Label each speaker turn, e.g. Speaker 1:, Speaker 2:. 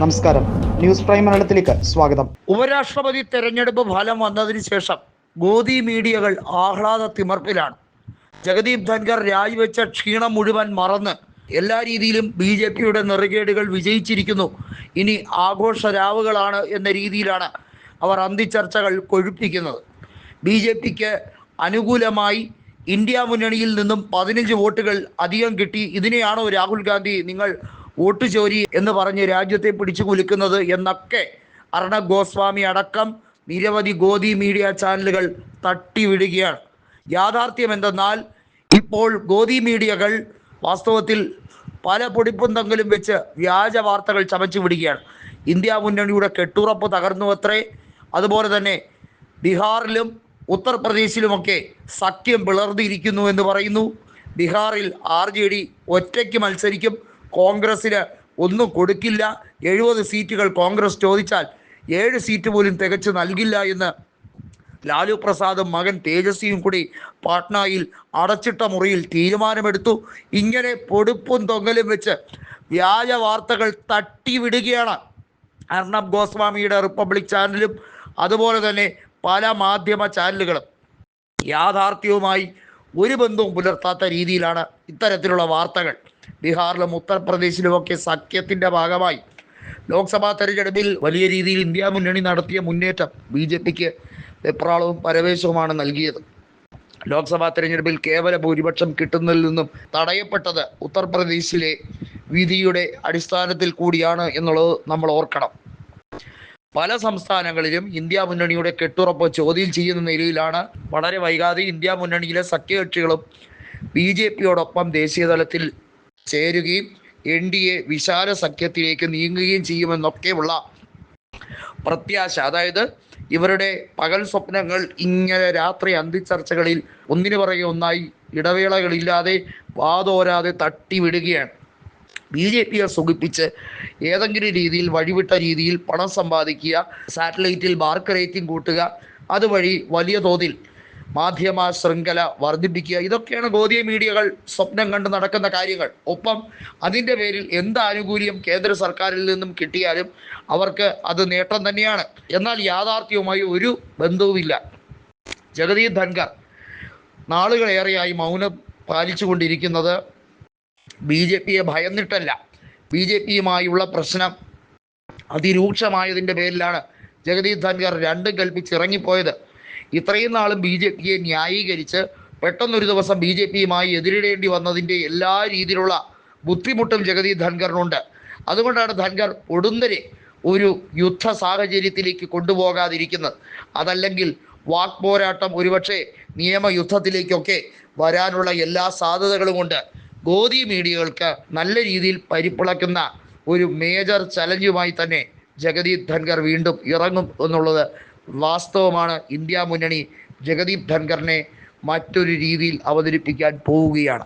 Speaker 1: നമസ്കാരം. News prime മലയാളത്തിലേക്ക് സ്വാഗതം.
Speaker 2: ഉപരാഷ്ട്രപതി തെരഞ്ഞെടുപ്പ് ഫലം വന്നതിന് ശേഷം ഗോദി മീഡിയകൾ ആഹ്ലാദ തിമർപ്പിലാണ്. ജഗദീപ് ധൻഖർ രാജിവെച്ച ക്ഷീണം മുഴുവൻ മറന്ന് എല്ലാ രീതിയിലും ബി ജെ പിയുടെ നെറുകേടുകൾ വിജയിച്ചിരിക്കുന്നു. ഇനി ആഘോഷ രാവുകളാണ് എന്ന രീതിയിലാണ് അവർ അന്തിച്ചർച്ചകൾ കൊഴുപ്പിക്കുന്നത്. ബി ജെ പിക്ക് അനുകൂലമായി ഇന്ത്യ മുന്നണിയിൽ നിന്നും പതിനഞ്ച് വോട്ടുകൾ അധികം കിട്ടി. ഇതിനെയാണോ രാഹുൽ ഗാന്ധി നിങ്ങൾ വോട്ട് ചോരി എന്ന് പറഞ്ഞ് രാജ്യത്തെ പിടിച്ചു കുലുക്കുന്നത് എന്നൊക്കെ അർണബ് ഗോസ്വാമി അടക്കം നിരവധി ഗോദി മീഡിയ ചാനലുകൾ തട്ടിവിടുകയാണ്. യാഥാർത്ഥ്യം എന്തെന്നാൽ ഇപ്പോൾ ഗോദി മീഡിയകൾ വാസ്തവത്തിൽ പല പൊടിപ്പുന്തങ്ങളും വെച്ച് വ്യാജ വാർത്തകൾ ചമച്ചു വിടുകയാണ്. ഇന്ത്യ മുന്നണിയുടെ കെട്ടുറപ്പ് തകർന്നു അത്രേ അതുപോലെ തന്നെ ബീഹാറിലും ഉത്തർപ്രദേശിലുമൊക്കെ സഖ്യം പിളർന്നിരിക്കുന്നു എന്ന് പറയുന്നു. ബീഹാറിൽ ആർ ജെ ഡി ഒറ്റയ്ക്ക് മത്സരിക്കും. കോൺഗ്രസ്സിന് ഒന്നും കൊടുക്കില്ല. എഴുപത് സീറ്റുകൾ കോൺഗ്രസ് ചോദിച്ചാൽ ഏഴ് സീറ്റ് പോലും തികച്ചു നൽകില്ല എന്ന് ലാലു പ്രസാദും മകൻ തേജസ്വിയും കൂടി പാട്നയിൽ അടച്ചിട്ട മുറിയിൽ തീരുമാനമെടുത്തു. ഇങ്ങനെ പൊടുപ്പും തൊങ്ങലും വെച്ച് വ്യാജ വാർത്തകൾ തട്ടിവിടുകയാണ് അർണബ് ഗോസ്വാമിയുടെ റിപ്പബ്ലിക് ചാനലും അതുപോലെ തന്നെ പല മാധ്യമ ചാനലുകളും. യാഥാർത്ഥ്യവുമായി ഒരു ബന്ധവും പുലർത്താത്ത രീതിയിലാണ് ഇത്തരത്തിലുള്ള വാർത്തകൾ. ബീഹാറിലും ഉത്തർപ്രദേശിലുമൊക്കെ സഖ്യത്തിന്റെ ഭാഗമായി. ലോക്സഭാ തെരഞ്ഞെടുപ്പിൽ വലിയ രീതിയിൽ ഇന്ത്യ മുന്നണി നടത്തിയ മുന്നേറ്റം ബി ജെ പിക്ക് വെപ്രാളവും പരവേശവുമാണ് നൽകിയത്. ലോക്സഭാ തെരഞ്ഞെടുപ്പിൽ കേവല ഭൂരിപക്ഷം കിട്ടുന്നതിൽ നിന്നും തടയപ്പെട്ടത് ഉത്തർപ്രദേശിലെ വിധിയുടെ അടിസ്ഥാനത്തിൽ കൂടിയാണ് എന്നുള്ളത് നമ്മൾ ഓർക്കണം. പല സംസ്ഥാനങ്ങളിലും ഇന്ത്യ മുന്നണിയുടെ കെട്ടുറപ്പ് ചോദ്യം ചെയ്യുന്ന നിലയിലാണ്. വളരെ വൈകാതെ ഇന്ത്യ മുന്നണിയിലെ സഖ്യകക്ഷികളും ബി ജെ പിയോടൊപ്പം ദേശീയ തലത്തിൽ ചേരുകയും എൻ ഡി എ വിശാല സഖ്യത്തിലേക്ക് നീങ്ങുകയും ചെയ്യുമെന്നൊക്കെയുള്ള പ്രത്യാശ. അതായത് ഇവരുടെ പകൽ സ്വപ്നങ്ങൾ ഇങ്ങനെ രാത്രി അന്തിച്ചർച്ചകളിൽ ഒന്നിനു പുറകെ ഒന്നായി ഇടവേളകളില്ലാതെ വാതോരാതെ തട്ടിവിടുകയാണ്. ബി ജെ പിയെ സുഖിപ്പിച്ച് ഏതെങ്കിലും രീതിയിൽ വഴിവിട്ട രീതിയിൽ പണം സമ്പാദിക്കുക സാറ്റലൈറ്റിൽ മാർക്ക് റേറ്റിംഗ് കൂട്ടുക അതുവഴി വലിയ തോതിൽ മാധ്യമ ശൃംഖല വർദ്ധിപ്പിക്കുക. ഇതൊക്കെയാണ് ഗോതിയ മീഡിയകൾ സ്വപ്നം കണ്ട് നടക്കുന്ന കാര്യങ്ങൾ. ഒപ്പം അതിന്റെ പേരിൽ എന്ത് ആനുകൂല്യം കേന്ദ്ര സർക്കാരിൽ നിന്നും കിട്ടിയാലും അവർക്ക് അത് നേട്ടം തന്നെയാണ്. എന്നാൽ യാഥാർത്ഥ്യവുമായി ഒരു ബന്ധവുമില്ല. ജഗദീപ് ധൻഖർ നാളുകളേറെയായി മൗനം പാലിച്ചുകൊണ്ടിരിക്കുന്നത് ബി ജെ പിയെ ഭയന്നിട്ടല്ല. ബി ജെ പിയുമായുള്ള പ്രശ്നം അതിരൂക്ഷമായതിന്റെ പേരിലാണ് ജഗദീപ് ധൻഖർ രണ്ടും കൽപ്പിച്ച് ഇറങ്ങിപ്പോയത് ഇത്രയും നാളും ബി ജെ പിയെ ന്യായീകരിച്ച് പെട്ടെന്നൊരു ദിവസം ബി ജെ പിയുമായി എതിരിടേണ്ടി വന്നതിന്റെ എല്ലാ രീതിയിലുള്ള ബുദ്ധിമുട്ടും ജഗദീപ് ധൻഖറിനുണ്ട്. അതുകൊണ്ടാണ് ധൻഖർ ഒടുന്നരെ ഒരു യുദ്ധ സാഹചര്യത്തിലേക്ക് കൊണ്ടുപോകാതിരിക്കുന്നത്. അതല്ലെങ്കിൽ വാക് പോരാട്ടം ഒരുപക്ഷെ നിയമയുദ്ധത്തിലേക്കൊക്കെ വരാനുള്ള എല്ലാ സാധ്യതകളും കൊണ്ട് ഗോദി മീഡിയകൾക്ക് നല്ല രീതിയിൽ പരിപ്പിളക്കുന്ന ഒരു മേജർ ചലഞ്ചുമായി തന്നെ ജഗദീപ് ധൻഖർ വീണ്ടും ഇറങ്ങും എന്നുള്ളത് വാസ്തവമാണ് ഇന്ത്യ മുന്നണി ജഗദീപ് ധൻഖറിനെ മറ്റൊരു രീതിയിൽ അവതരിപ്പിക്കാൻ പോവുകയാണ്.